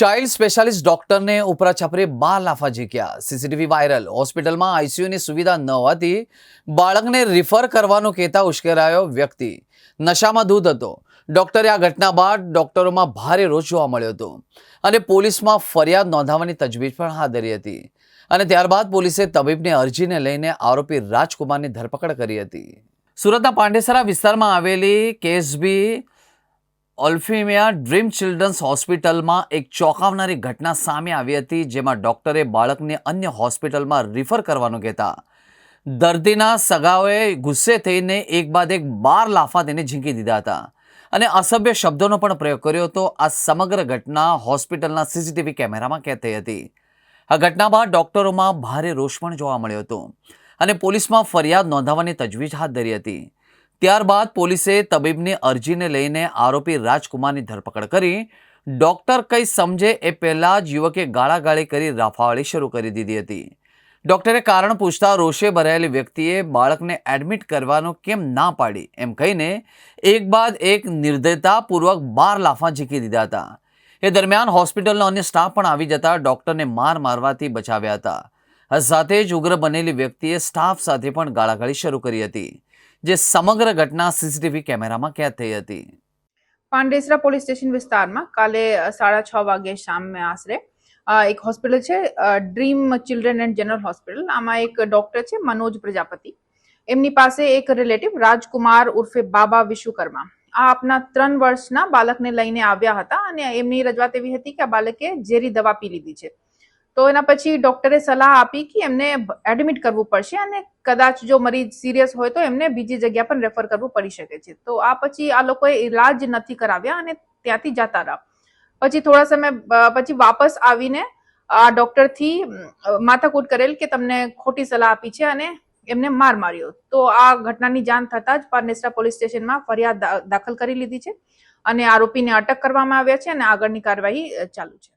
Child specialist ડોક્ટરને ઉપરા છાપરે બાર લાફા ઝીક્યા CCTV viral. હોસ્પિટલમાં આઈસીયુની સુવિધા ન હોવાથી બાળકને રિફર કરવાનું કહેતા ઉશ્કેરાયો વ્યક્તિ. નશામાં દૂધ હતો. ડોક્ટરે આ ઘટના બાદ ડોક્ટરોમાં ભારે રોષ જોવા મળ્યો હતો અને પોલીસમાં ફરિયાદ નોંધાવવાની તજવીજ પણ હાથ ધરી હતી. અને ત્યારબાદ પોલીસે તબીબની અરજીને લઈને આરોપી રાજકુમારની ધરપકડ કરી હતી. સુરતના પાંડેસરા વિસ્તારમાં આવેલી કેએસબી ઓલ્ફિમિયા ડ્રીમ ચિલ્ડ્રન્સ હોસ્પિટલમાં એક ચોંકાવનારી ઘટના સામે આવી હતી, જેમાં ડૉક્ટરે બાળકને અન્ય હોસ્પિટલમાં રિફર કરવાનું કહેતા. દર્દીના સગાઓએ ગુસ્સે થઈને એક બાદ એક બાર લાફા તેને ઝીંકી દીધા હતા. અને અસભ્ય શબ્દોનો પણ પ્રયોગ કર્યો હતો. આ સમગ્ર ઘટના હોસ્પિટલના સીસીટીવી કેમેરામાં કેદ થઈ હતી. આ ઘટના બાદ ડૉક્ટરોમાં ભારે રોષ પણ જોવા મળ્યો હતો. અને પોલીસમાં ફરિયાદ નોંધાવવાની તજવીજ હાથ ધરી હતી. ત્યારબાદ પોલીસે તબીબની અરજીને લઈને આરોપી રાજકુમારની ધરપકડ કરી. ડોક્ટર કંઈ સમજે એ પહેલાં જ યુવકે ગાળાગાળી કરી રાફાવાળી શરૂ કરી દીધી હતી. ડોક્ટરે કારણ પૂછતા રોષે ભરાયેલી વ્યક્તિએ બાળકને એડમિટ કરવાનો કેમ ના પાડી એમ કહીને એક બાદ એક નિર્દયતાપૂર્વક બાર લાફા ઝીકી દીધા હતા. એ દરમિયાન હોસ્પિટલનો અન્ય સ્ટાફ પણ આવી જતા ડોક્ટરને માર મારવાથી બચાવ્યા હતા. સાથે જ ઉગ્ર બનેલી વ્યક્તિએ સ્ટાફ સાથે પણ ગાળાગાળી શરૂ કરી હતી. જે સમગ્ર ઘટના સીસીટીવી કેમેરામાં કેદ થઈ હતી. પાંડેસરા પોલીસ સ્ટેશન વિસ્તારમાં કાલે સાડા છ વાગે શામે આશરે એક હોસ્પિટલ છે dream children and general hospital. આમાં એક ડોક્ટર છે, મનોજ પ્રજાપતિ. એમની પાસે એક રિલેટિવ રાજકુમાર ઉર્ફે બાબા વિશ્વકર્મા આ આપના ત્રણ વર્ષના બાળકને લઈને આવ્યા હતા અને એમની રજૂઆત એવી હતી કે આ બાળકે ઝેરી દવા પી લીધી છે. તો એના પછી ડોક્ટરે સલાહ આપી કે એમને એડમિટ કરવું પડશે અને કદાચ જો મરીજ સિરિયસ હોય તો એમને બીજી જગ્યા પર રેફર કરવું પડી શકે છે. તો આ પછી આ લોકોએ ઇલાજ નથી કરાવ્યા અને ત્યાંથી જતા રહ્યા. પછી થોડા સમય પછી વાપસ આવીને આ ડોક્ટરથી માથાકૂટ કરેલ કે તમને ખોટી સલાહ આપી છે અને એમને માર માર્યો. તો આ ઘટનાની જાણ થતાં જ પારનેસરા પોલીસ સ્ટેશનમાં ફરિયાદ દાખલ કરી લીધી છે અને આરોપીને અટક કરવામાં આવ્યા છે અને આગળની કાર્યવાહી ચાલુ છે.